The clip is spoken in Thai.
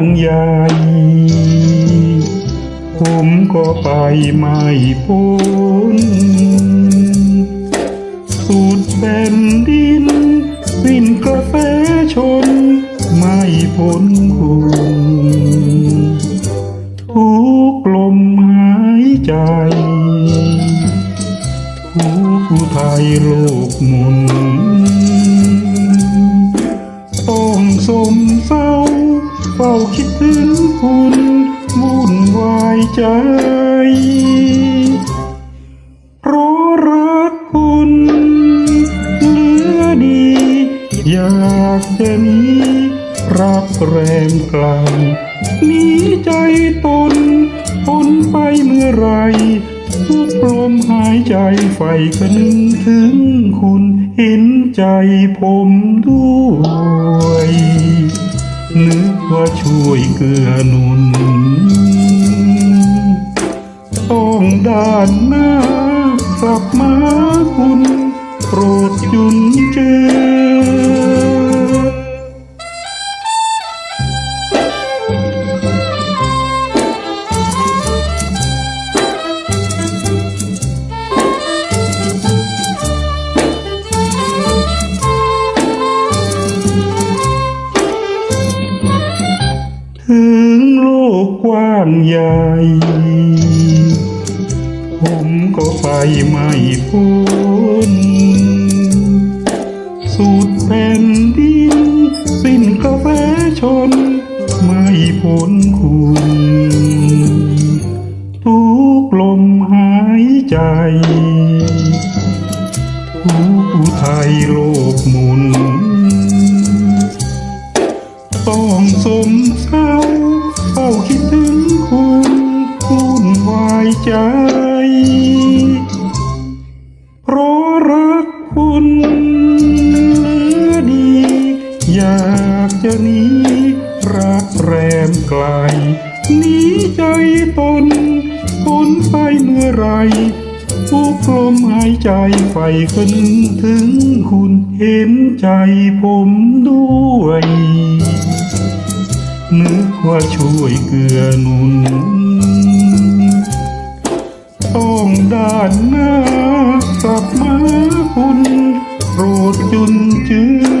ถึงโลกกว้างใหญ่ ผมก็ไปไม่พ้นสุดแผ่นดิน สิ้นกระแสชน ไม่พ้นคุณทุกลมหายใจทุกไทยโลกหมุนต้องสมเศร้า เฝ้าคิดถึงคุณวุ่นวายใจเพราะรักคุณเหลือดี อยากจะหนีรักแรมไกลหนีใจตนทนไปเมื่อไรทุกลมหายใจใฝ่ก็นึงถึงคุณเห็นใจผมด้วย นึกว่าช่วยเกื้อหนุนต้องด้านหน้ากลับมาคุณโปรดยุนเจอ ถึงโลกกว้างใหญ่ ผมก็ไปไม่พ้น สุดแผ่นดิน สิ้นกาแฟชน ไม่พ้นคุณ ทุกลมหายใจทุกไทยโลกหมุน ต้องสมเศร้าเฝ้าคิดถึงคุณวุ่นวายใจ เพราะรักคุณเหลือดี อยากจะหนีรักแรมไกลหนีใจตนทนไปเมื่อไรทุกลมหายใจใฝ่ก็นึงถึงคุณเห็นใจผมด้วย นึกว่าช่วยเกื้อหนุนต้องด้านหน้ากลับมาคุณโปรดจุนเจือ